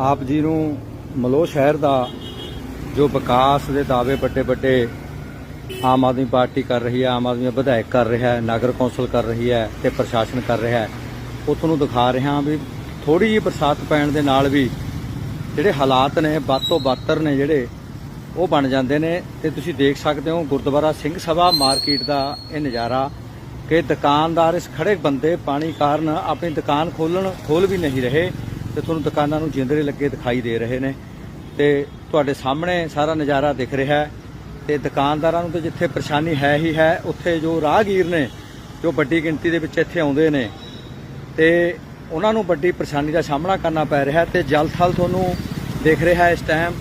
ਆਪ ਜੀ ਨੂੰ ਮਲੋ ਸ਼ਹਿਰ ਦਾ ਜੋ ਵਿਕਾਸ ਦੇ ਦਾਅਵੇ ਵੱਡੇ ਵੱਡੇ ਆਮ ਆਦਮੀ ਪਾਰਟੀ ਕਰ ਰਹੀ ਹੈ, ਆਮ ਆਦਮੀ ਵਿਧਾਇਕ ਕਰ ਰਿਹਾ ਹੈ, ਨਗਰ ਕੌਂਸਲ ਕਰ ਰਹੀ ਹੈ ਤੇ ਪ੍ਰਸ਼ਾਸਨ ਕਰ ਰਿਹਾ ਹੈ ਉਹ ਤੁਹਾਨੂੰ ਦਿਖਾ ਰਿਹਾ ਵੀ ਥੋੜੀ ਜਿਹੀ ਬਰਸਾਤ ਪੈਣ ਦੇ ਨਾਲ ਵੀ ਜਿਹੜੇ ਹਾਲਾਤ ਨੇ, ਵੱਧ ਤੋਂ ਬੱਤਰ ਨੇ ਜਿਹੜੇ, ਉਹ ਬਣ ਜਾਂਦੇ ਨੇ ਤੇ ਤੁਸੀਂ ਦੇਖ ਸਕਦੇ ਹੋ ਗੁਰਦੁਆਰਾ ਸਿੰਘ ਸਭਾ ਮਾਰਕੀਟ ਦਾ ਇਹ ਨਜ਼ਾਰਾ ਕਿ ਦੁਕਾਨਦਾਰ ਇਸ ਖੜੇ ਬੰਦੇ ਪਾਣੀ ਕਾਰਨ ਆਪਣੀ ਦੁਕਾਨ ਖੋਲਣ ਖੋਲ ਵੀ ਨਹੀਂ ਰਹੇ। ਤੇ ਤੁਹਾਨੂੰ ਦੁਕਾਨਾਂ ਨੂੰ ਜਿੰਦਰੇ ਲੱਗੇ ਦਿਖਾਈ ਦੇ ਰਹੇ ਨੇ। ਤੇ ਤੁਹਾਡੇ ਸਾਹਮਣੇ ਸਾਰਾ ਨਜ਼ਾਰਾ ਦਿਖ ਰਿਹਾ ਹੈ। ਤੇ ਦੁਕਾਨਦਾਰਾਂ ਨੂੰ ਤਾਂ ਜਿੱਥੇ ਪਰੇਸ਼ਾਨੀ ਹੈ ਹੀ ਹੈ, ਉੱਥੇ ਜੋ ਰਾਹਗੀਰ ਨੇ, ਜੋ ਵੱਡੀ ਗਿਣਤੀ ਦੇ ਵਿੱਚ ਇੱਥੇ ਆਉਂਦੇ ਨੇ। ਤੇ ਉਹਨਾਂ ਨੂੰ ਵੱਡੀ ਪਰੇਸ਼ਾਨੀ ਦਾ ਸਾਹਮਣਾ ਕਰਨਾ ਪੈ ਰਿਹਾ ਹੈ ਤੇ ਜਲ ਥਲ ਤੁਹਾਨੂੰ ਦੇਖ ਰਿਹਾ ਹੈ ਇਸ ਟਾਈਮ।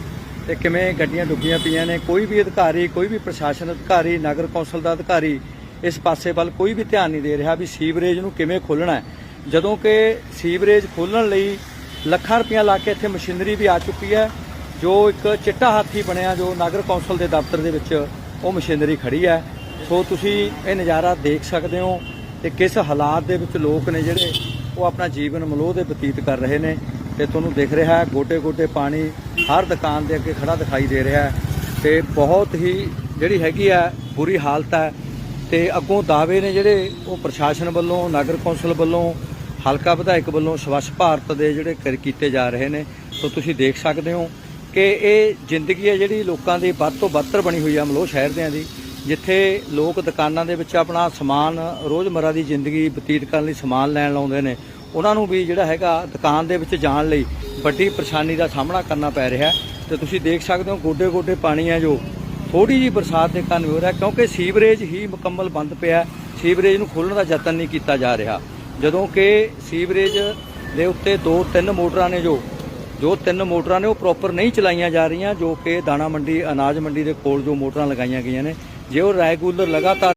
ਤੇ ਕਿਵੇਂ ਗੱਡੀਆਂ ਡੁੱਬੀਆਂ ਪਈਆਂ ਨੇ, ਕੋਈ ਵੀ ਅਧਿਕਾਰੀ, ਕੋਈ ਵੀ ਪ੍ਰਸ਼ਾਸਨ ਅਧਿਕਾਰੀ, ਨਗਰ ਕੌਂਸਲ ਦਾ ਅਧਿਕਾਰੀ ਇਸ ਪਾਸੇ ਵੱਲ ਕੋਈ ਵੀ ਧਿਆਨ ਨਹੀਂ ਦੇ ਰਿਹਾ ਵੀ ਸੀਵਰੇਜ ਨੂੰ ਕਿਵੇਂ ਖੋਲਣਾ ਹੈ। ਜਦੋਂ ਕਿ ਸੀਵਰੇਜ ਖੋਲਣ ਲਈ ਲੱਖਾਂ ਰੁਪਈਆ ਲਾ ਕੇ ਇੱਥੇ ਮਸ਼ੀਨਰੀ ਵੀ ਆ ਚੁੱਕੀ ਹੈ। ਜੋ ਇੱਕ ਚਿੱਟਾ ਹਾਥੀ ਬਣਿਆ, ਜੋ ਨਗਰ ਕੌਂਸਲ ਦੇ ਦਫ਼ਤਰ ਦੇ ਵਿੱਚ ਉਹ ਮਸ਼ੀਨਰੀ ਖੜੀ ਹੈ। ਸੋ ਤੁਸੀਂ ਇਹ ਨਜ਼ਾਰਾ ਦੇਖ ਸਕਦੇ ਹੋ ਤੇ ਕਿਸ ਹਾਲਾਤ ਦੇ ਵਿੱਚ ਲੋਕ ਨੇ ਜਿਹੜੇ ਉਹ ਆਪਣਾ ਜੀਵਨ ਮਲੋਹ ਦੇ ਬਤੀਤ ਕਰ ਰਹੇ ਨੇ ਤੇ ਤੁਹਾਨੂੰ ਦਿਖ ਰਿਹਾ ਹੈ ਗੋਟੇ ਗੋਟੇ ਪਾਣੀ ਹਰ ਦੁਕਾਨ ਦੇ ਅੱਗੇ ਖੜਾ ਦਿਖਾਈ ਦੇ ਰਿਹਾ ਹੈ ਤੇ ਬਹੁਤ ਹੀ ਜਿਹੜੀ ਹੈਗੀ ਆ ਬੁਰੀ ਹਾਲਤ ਹੈ ਤੇ ਅੱਗੋਂ ਦਾਅਵੇ ਨੇ ਜਿਹੜੇ ਉਹ ਪ੍ਰਸ਼ਾਸਨ ਵੱਲੋਂ, ਨਗਰ ਕੌਂਸਲ ਵੱਲੋਂ ਹਲਕਾ ਵਿਧਾਇਕ ਵੱਲੋਂ ਸਵੱਛ ਭਾਰਤ ਦੇ ਜਿਹੜੇ ਕਰ ਕੀਤੇ ਜਾ ਰਹੇ ਨੇ, ਸੋ ਤੁਸੀਂ ਦੇਖ ਸਕਦੇ ਹੋ ਕਿ ਇਹ ਜ਼ਿੰਦਗੀ ਹੈ ਜਿਹੜੀ ਲੋਕਾਂ ਦੀ ਵੱਧ ਤੋਂ ਬੱਤਰ ਬਣੀ ਹੋਈ ਆ ਮਲੋਹ ਸ਼ਹਿਰਦਿਆਂ ਦੀ, ਜਿੱਥੇ ਲੋਕ ਦੁਕਾਨਾਂ ਦੇ ਵਿੱਚ ਆਪਣਾ ਸਮਾਨ ਰੋਜ਼ਮਰਰਾ ਦੀ ਜ਼ਿੰਦਗੀ ਬਤੀਤ ਕਰਨ ਲਈ ਸਮਾਨ ਲੈਣ ਲਾਉਂਦੇ ਨੇ। ਉਹਨਾਂ ਨੂੰ ਵੀ ਜਿਹੜਾ ਹੈਗਾ ਦੁਕਾਨ ਦੇ ਵਿੱਚ ਜਾਣ ਲਈ ਵੱਡੀ ਪਰੇਸ਼ਾਨੀ ਦਾ ਸਾਹਮਣਾ ਕਰਨਾ ਪੈ ਰਿਹਾ ਹੈ। ਤੇ ਤੁਸੀਂ ਦੇਖ ਸਕਦੇ ਹੋ ਗੋਡੇ ਗੋਡੇ ਪਾਣੀ ਹੈ ਜੋ ਥੋੜੀ ਜੀ ਬਰਸਾਤ ਦੇ ਕਾਰਨ ਹੋ ਰਿਹਾ ਕਿਉਂਕਿ ਸੀਵਰੇਜ ਹੀ ਮੁਕੰਮਲ ਬੰਦ ਪਿਆ ਸੀਵਰੇਜ ਨੂੰ ਖੋਲਣ ਦਾ ਯਤਨ ਨਹੀਂ ਕੀਤਾ ਜਾ ਰਿਹਾ। ਜਦੋਂ ਕਿ ਸੀਵਰੇਜ ਦੇ ਉੱਤੇ ਦੋ ਤਿੰਨ ਮੋਟਰਾਂ ਨੇ ਜੋ ਜੋ ਤਿੰਨ ਮੋਟਰਾਂ ਨੇ ਉਹ ਪ੍ਰੋਪਰ ਨਹੀਂ ਚਲਾਈਆਂ ਜਾ ਰਹੀਆਂ, ਜੋ ਕਿ ਦਾਣਾ ਮੰਡੀ, ਅਨਾਜ ਮੰਡੀ ਦੇ ਕੋਲ ਜੋ ਮੋਟਰਾਂ ਲਗਾਈਆਂ ਗਈਆਂ ਨੇ, ਜੇ ਉਹ ਰੈਗੂਲਰ ਲਗਾਤਾਰ